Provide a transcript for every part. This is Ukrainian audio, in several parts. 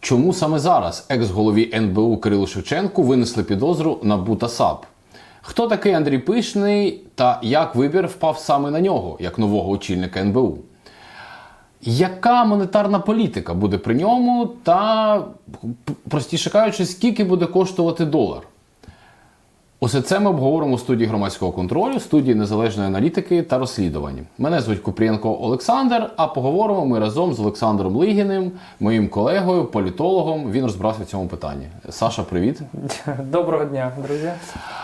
Чому саме зараз екс-голові НБУ Кирилу Шевченку винесли підозру на Бута САП? Хто такий Андрій Пишний та як вибір впав саме на нього, як нового очільника НБУ? Яка монетарна політика буде при ньому, та, простіше кажучи, скільки буде коштувати долар? Усе це ми обговоримо у студії громадського контролю, студії незалежної аналітики та розслідувань. Мене звуть Купрієнко Олександр. А поговоримо ми разом з Олександром Лигіним, моїм колегою, політологом. Він розбрався в цьому питанні. Саша, привіт. Доброго дня, друзі.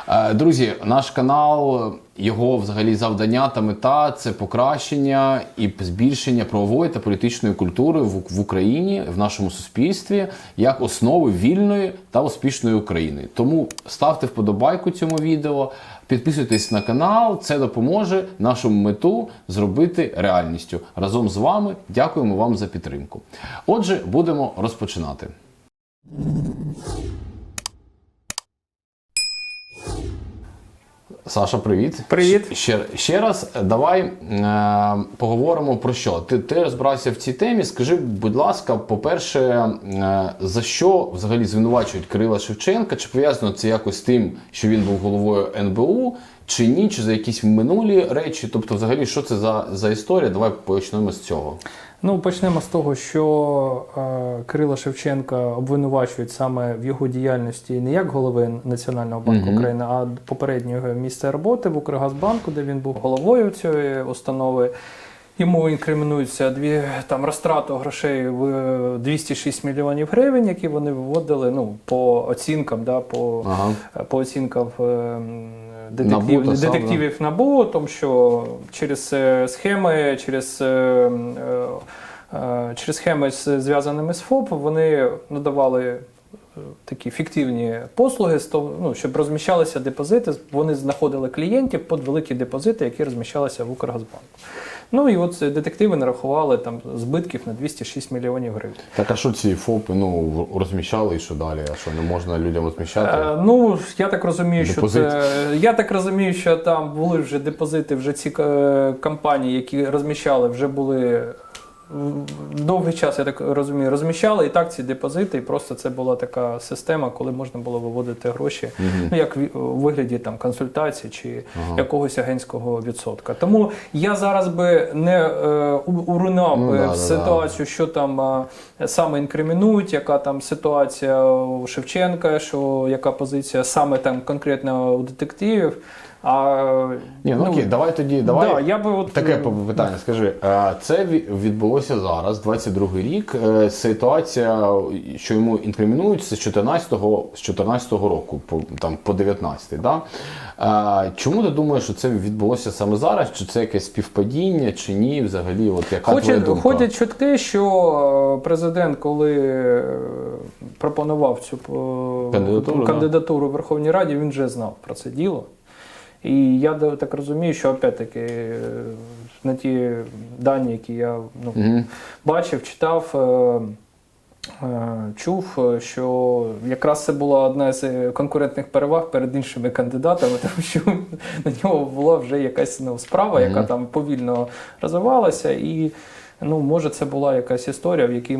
Е, Друзі, наш канал, його взагалі завдання та мета це покращення і збільшення правової та політичної культури в, Україні, в нашому суспільстві, як основи вільної та успішної України. Тому ставте вподобайку цьому відео, підписуйтесь на канал, це допоможе нашу мету зробити реальністю. Разом з вами дякуємо вам за підтримку. Отже, будемо розпочинати. Саша, привіт. Привіт. Ще, ще раз, давай е, поговоримо про що. Ти, ти розбирався в цій темі. Скажи, будь ласка, по-перше, е, за що взагалі звинувачують Кирила Шевченка? Чи пов'язано це якось з тим, що він був головою НБУ, чи ні, чи за якісь минулі речі? Тобто, взагалі, що це за, за історія? Давай почнемо з цього. Ну, почнемо з того, що е, Кирила Шевченка обвинувачують саме в його діяльності не як голови Національного банку Мгм. України, а попереднього місця роботи в Укргазбанку, де він був головою цієї установи. Йому інкримінуються дві там розтрату грошей в е, 206 мільйонів гривень, які вони виводили ну, по оцінкам, да, по Ага. по оцінкам е, м, НАБУ детектив, та САП, детективів НАБУ, тому що через е, схеми, через, е, е, е, через схеми зв'язаними з ФОП, вони надавали е, такі фіктивні послуги, ну, щоб розміщалися депозити. Вони знаходили клієнтів під великі депозити, які розміщалися в Укргазбанку. Ну і от детективи нарахували там збитків на 206 мільйонів гривень. Так, а що ці ФОПи ну, розміщали і що далі? А що не можна людям розміщати? Е, ну, я так розумію, що це, я так розумію, що там були вже депозити, вже ці е, компанії, які розміщали, вже були довгий час, я так розумію, розміщали і так ці депозити, і просто це була така система, коли можна було виводити гроші, Мгм. ну як в- вигляді там консультацій чи Ага. якогось агентського відсотка. Тому я зараз би не е, урунав Ну, да. ситуацію, що там е, саме інкримінують, яка там ситуація у Шевченка, що яка позиція саме там конкретно у детективів. А, Ні, ну, окей, давай тоді. Давай. Да, я би от, Таке е, питання, скажи, е, це ві- відбулося зараз, 22-й рік. Е, Ситуація, що йому інкримінують, з 14-го, з 14-го року, по, там, по 19-й. Да? Чому ти думаєш, що це відбулося саме зараз? Чи це якесь співпадіння, чи ні? Взагалі, от яка твоя Ходять, думка? ходять чутки, що президент, коли пропонував цю Кандидатуру, да. кандидатуру в Верховній Раді, він вже знав про це діло. І я так розумію, що опять-таки е, на ті дані, які я ну, Мгм. бачив, читав, е, е, чув, що якраз це була одна з конкурентних переваг перед іншими кандидатами, тому що на нього була вже якась ну, справа, яка Мгм. там повільно розвивалася, і ну, може це була якась історія, в якій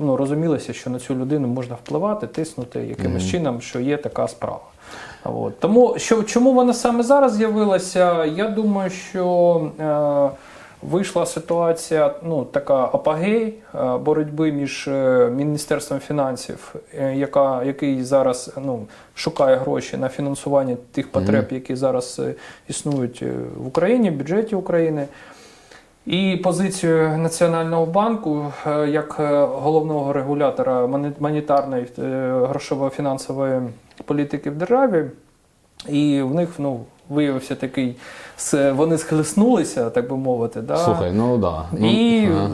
ну, розумілося, що на цю людину можна впливати, тиснути якимось Мгм. чином, що є така справа. От. Тому що, чому вона саме зараз з'явилася? Я думаю, що е, вийшла ситуація, ну, така апогей е, боротьби між е, Міністерством фінансів, е, яка, який зараз ну, шукає гроші на фінансування тих потреб, які зараз е, існують е, в Україні, в бюджеті України. І позицію Національного банку е, як е, головного регулятора моне- монетарної е, грошово-фінансової політики в державі. І в них ну, виявився такий, вони схлеснулися, так би мовити. Да? Слухай, ну да. Ну, і ага.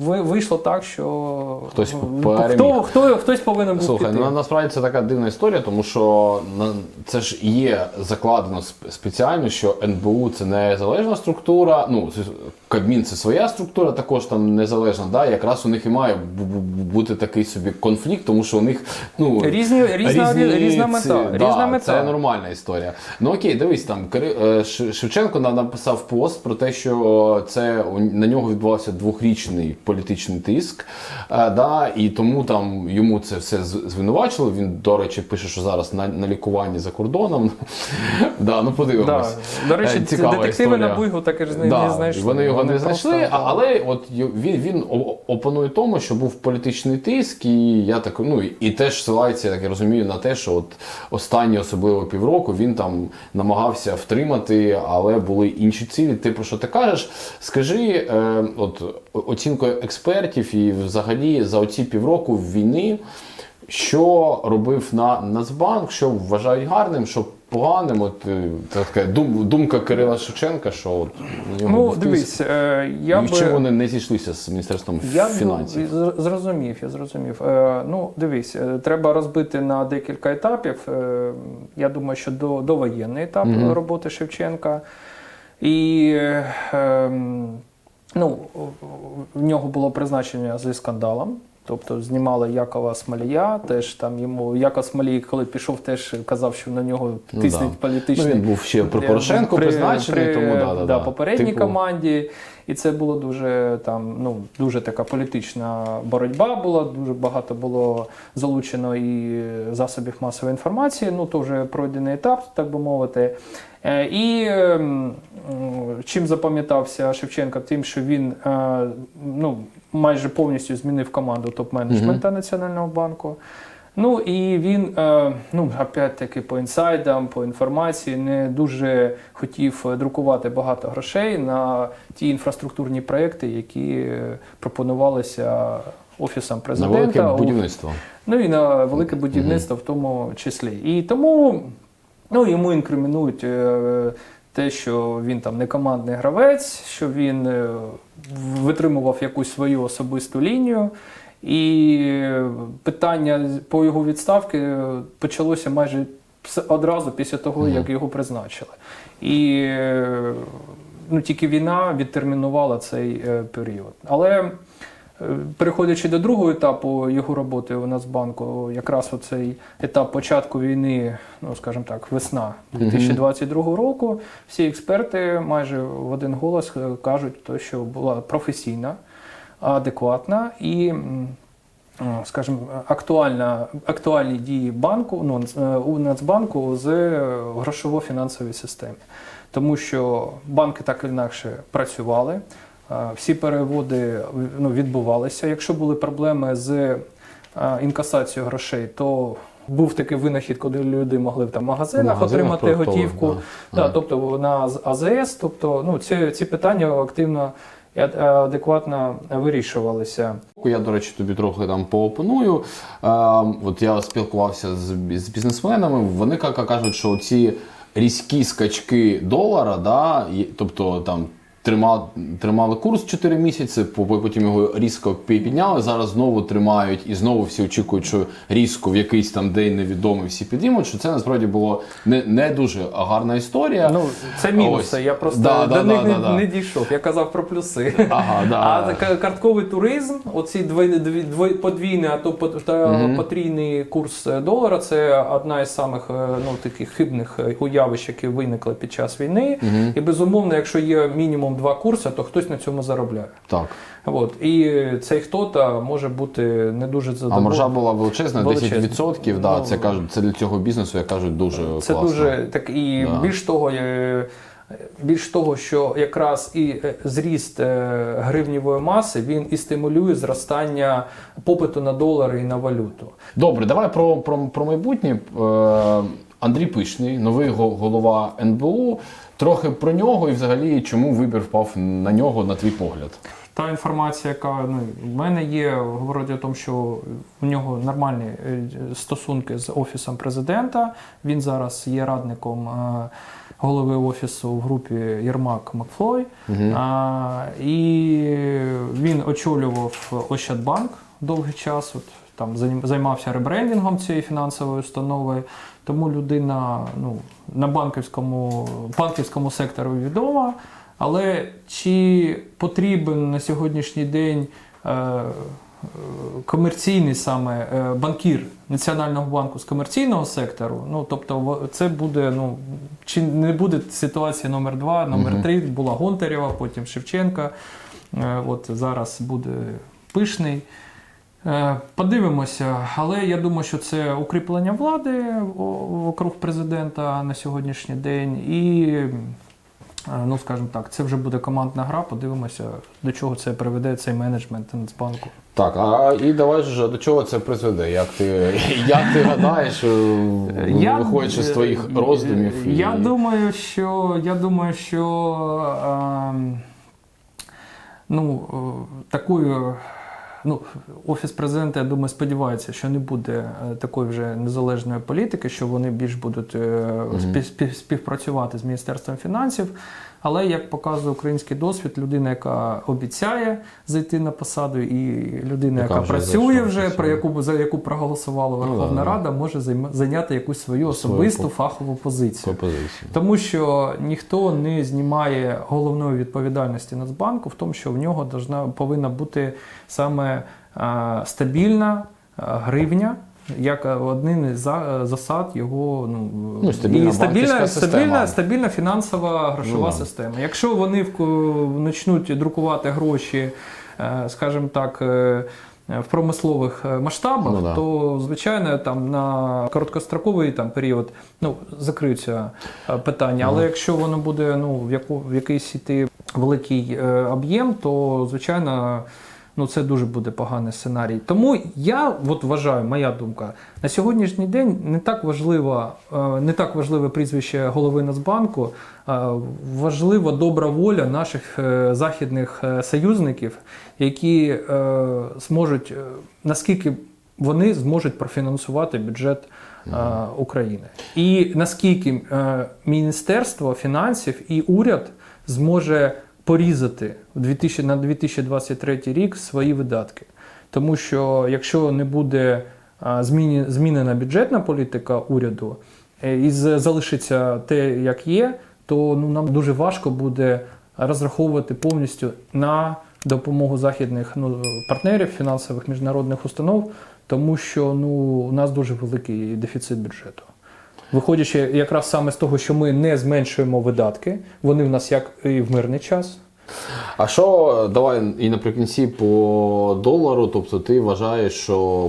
Ви- вийшло так, що Хтось ну, переміг. хто, хто, хтось повинен був Слухай, піти. ну насправді це така дивна історія, тому що на- це ж є закладено спеціально, що НБУ це незалежна структура. Ну це- Кабмін це своя структура, також там незалежна. Да? Якраз у них і має бу- бу- бути такий собі конфлікт, тому що у них ну Різні- різна- різна мета, ці- різна да, мета. Це нормальна історія. Ну окей, дивись там е, Шевченко написав пост про те, що це у- на нього відбувався двохрічний політичний тиск. Е, да, і тому там йому це все з- звинувачили. Він, до речі, пише, що зараз на, на лікуванні за кордоном. да, ну Да. подивимось. До речі, Е, детективи на Буйгу так і ж не, знайшли. Вони його не знайшли, але от він, він о- опонує тому, що був політичний тиск, і я так ну і теж ссилається, я так розумію, на те, що от останні особливо півроку він там намагався втримати, але були інші цілі. Ти про що ти кажеш? Скажи, е, от оцінкою експертів і взагалі за оці півроку війни. Що робив на Нацбанк, що вважають гарним, що поганим? От е, така дум, думка Кирила Шевченка, що от Ну, дивись, е, я і би... чому вони не зійшлися з міністерством Я фінансів? ну, зрозумів, я зрозумів. Е, ну, дивись, е, треба розбити на декілька етапів. Е, я думаю, що до, довоєнний етап Мгм. роботи Шевченка. І е, ем, ну, в нього було призначення зі скандалом. Тобто знімали Якова Смолія, теж там йому Яков Смолій, коли пішов, теж казав, що на нього Ну, тиснуть да. політичний Ну, він був ще при Порошенко при- призначений, при, тому да, да, да. попередній Типу, команді. І це було дуже там, ну дуже така політична боротьба була. Дуже багато було залучено і засобів масової інформації. Ну то вже пройдений етап, так би мовити. Е, І ем, чим запам'ятався Шевченко, тим, що він е, ну, майже повністю змінив команду топ-менеджмента Національного банку. Ну і він, е, ну опять-таки, по інсайдам, по інформації, не дуже хотів е, друкувати багато грошей на ті інфраструктурні проекти, які е, пропонувалися офісом на президента. велике будівництво. Ну і на велике будівництво в тому числі. І тому ну, йому інкримінують те, що він там не командний гравець, що він витримував якусь свою особисту лінію. І питання по його відставки почалося майже одразу після того, як його призначили. І ну, тільки війна відтермінувала цей е, період. Але Е, Переходячи до другого етапу його роботи у Нацбанку, якраз оцей етап початку війни, ну скажімо так, весна 2022 року, всі експерти майже в один голос е, кажуть, то, що була професійна, адекватна і. е, Скажімо, актуальна, актуальні дії банку ну, е, у Нацбанку з е, грошово-фінансовій системі. Тому що банки так і інакше працювали, всі переводи ну, відбувалися. Якщо були проблеми з інкасацією грошей, то був такий винахід, коли люди могли в магазинах магазинах отримати готівку. да. Да, Да. Тобто на АЗС, тобто ну, ці, ці питання активно і адекватно вирішувалися. Я, до речі, тобі трохи там поопоную. Е, от я спілкувався з, бізнесменами. Вони ка- ка- кажуть, що ці різкі скачки долара, да, тобто там. Тримали, тримали курс 4 місяці, потім його різко підняли. Зараз знову тримають, і знову всі очікують, що різко в якийсь там день невідомий всі підіймуть. Що це насправді було не, не дуже гарна історія. Ну, це мінуси. Ось. Я просто Да, до да, них да, не, да, не дійшов. Я казав про плюси. Ага, да. А картковий туризм, оці дві, дві, дві- подвійний, а то потрійний курс е, долара це одна із самих е, ну, таких хибних е, уявищ, які виникли під час війни. Мгм. І безумовно, якщо є мінімум два курси, то хтось на цьому заробляє. Так. От. І цей хто-то може бути не дуже А задоволений. маржа була величезна, Величезна. 10%. Да, Ну, це кажуть, це для цього бізнесу, як кажуть, дуже Це класно. дуже так і Да. більш того, е, більш того, що якраз і е, зріст е, гривнівої маси він і стимулює зростання попиту на долари і на валюту. Добре, давай про, про, про майбутнє. Андрій Пишний, новий голова НБУ. Трохи про нього і взагалі чому вибір впав на нього, на твій погляд. Та інформація, яка ну, в мене є, говорить о тому, що у нього нормальні е, стосунки з офісом президента. Він зараз є радником е, голови офісу в групі Єрмак Макфлой. А, і він очолював Ощадбанк довгий час. От, там займався ребрендингом цієї фінансової установи. Тому людина ну, на банківському, банківському сектору відома. Але чи потрібен на сьогоднішній день е, е, комерційний саме е, банкір Національного банку з комерційного сектору? Ну тобто, це буде ну чи не буде ситуація номер два, номер Мгм. три була Гонтарєва, потім Шевченка. Е, От зараз буде пишний. Е, Подивимося, але я думаю, що це укріплення влади вокруг президента на сьогоднішній день. І, е, ну скажімо так, це вже буде командна гра. Подивимося, до чого це приведе цей менеджмент Нацбанку. Так, а і давай ж до чого це призведе? Як ти, як ти гадаєш, е, виходячи з твоїх роздумів? і- Я думаю, що я думаю, що ем, ну, такою. Ну, офіс президента, я думаю, сподівається, що не буде е, такої вже незалежної політики, що вони більш будуть спів- спів- співпрацювати з міністерством фінансів. Але як показує український досвід, людина, яка обіцяє зайти на посаду, і людина, Яка яка, вже працює зайшла, вже, про яку за яку проголосувала Верховна Ну, да, да. Рада, може зайняти якусь свою Свою особисту по- фахову позицію. Пропозиції. Тому що ніхто не знімає головної відповідальності Нацбанку в тому, що в нього повинна бути саме стабільна гривня. Як один із засад його ну, Ну, стабільна і стабільна, стабільна, стабільна фінансова грошова Ну, система. Якщо вони вк- почнуть друкувати гроші, е, скажімо так, е, в промислових е, масштабах, Ну, да. то звичайно там на короткостроковий там період ну закриються е, питання. Але якщо воно буде ну в яку в якийсь іти великий е, об'єм, то звичайно. Ну, це дуже буде поганий сценарій. Тому я от вважаю, моя думка, на сьогоднішній день не так важливо, е, не так важливе прізвище голови Нацбанку, е, важлива добра воля наших е, західних союзників, які зможуть, наскільки вони зможуть профінансувати бюджет е, України. І наскільки е, Міністерство фінансів і уряд зможе порізати в 2000, на 2023 рік свої видатки. Тому що якщо не буде змінена бюджетна політика уряду е, і залишиться те, як є, то ну, нам дуже важко буде розраховувати повністю на допомогу західних ну, партнерів, фінансових міжнародних установ, тому що ну, у нас дуже великий дефіцит бюджету. Виходячи якраз саме з того, що ми не зменшуємо видатки, вони в нас як і в мирний час. А що давай і наприкінці по долару? Тобто ти вважаєш, що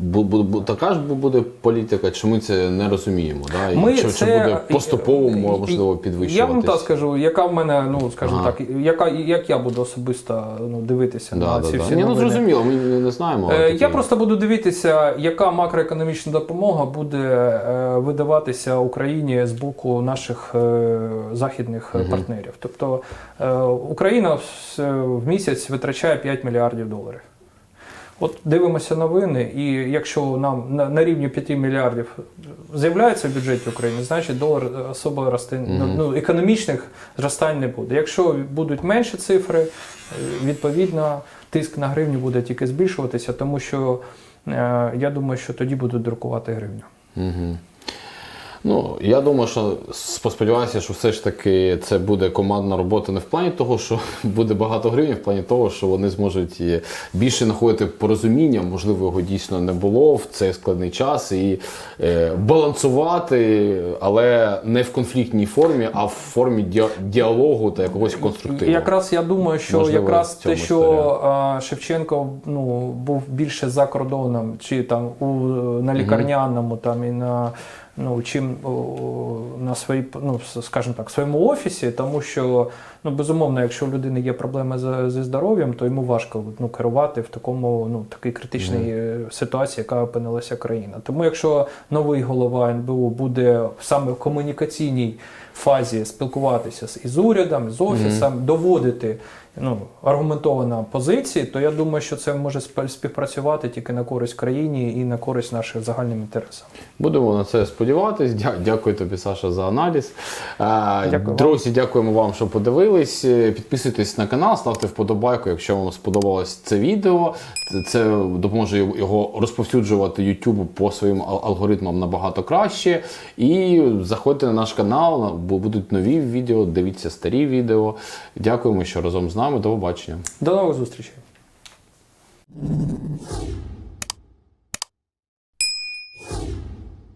бу- бу- бу- така ж буде політика, чи ми це не розуміємо? Да? І Ми чи, це, чи буде поступово можливо Я вам так скажу, яка в мене, ну скажімо Ага. так, яка як я буду особисто ну, дивитися Да, на да, ці да. всі Ні, ну зрозуміло, ми не, знаємо. Е, Я просто буду дивитися, яка макроекономічна допомога буде е, видаватися Україні з боку наших е, західних е, партнерів. Тобто е, Україна в- місяць витрачає 5 мільярдів доларів. От дивимося новини, і якщо нам на, на рівні 5 мільярдів з'являється в бюджеті України, значить долар особо рости ну, ну, економічних зростань не буде. Якщо будуть менші цифри, е, відповідно тиск на гривню буде тільки збільшуватися, тому що е, я думаю, що тоді будуть друкувати гривню. Угу. Ну, я думаю, що сподіваюся, що все ж таки це буде командна робота не в плані того, що буде багато гривень, в плані того, що вони зможуть більше знаходити порозуміння, можливо, його дійсно не було в цей складний час, і е, балансувати, але не в конфліктній формі, а в формі діалогу та якогось конструктивного. Якраз я думаю, що Можливо, якраз те, що а, Шевченко ну, був більше за кордоном, чи там у на лікарняному, там і на ну чим на своїй, ну скажімо так, своєму офісі, тому що ну безумовно, якщо у людини є проблеми з- зі здоров'ям, то йому важко ну керувати в такому ну такій критичній е, ситуації, яка опинилася країна. Тому якщо новий голова НБУ буде саме в комунікаційній фазі спілкуватися з із урядом, з офісом, доводити ну, аргументовано позиції, то я думаю, що це може співпрацювати тільки на користь країні і на користь нашим загальним інтересам. Будемо на це сподіватись. Дя- Дякую тобі, Саша, за аналіз. Е, Дякую вам. Друзі, дякуємо вам, що подивились. Е, Підписуйтесь на канал, ставте вподобайку, якщо вам сподобалось це відео. Це- допоможе його розповсюджувати YouTube по своїм алгоритмам набагато краще. І заходьте на наш канал, бо будуть нові відео, дивіться старі відео. Дякуємо, що разом з нами. До побачення. До нових зустрічей!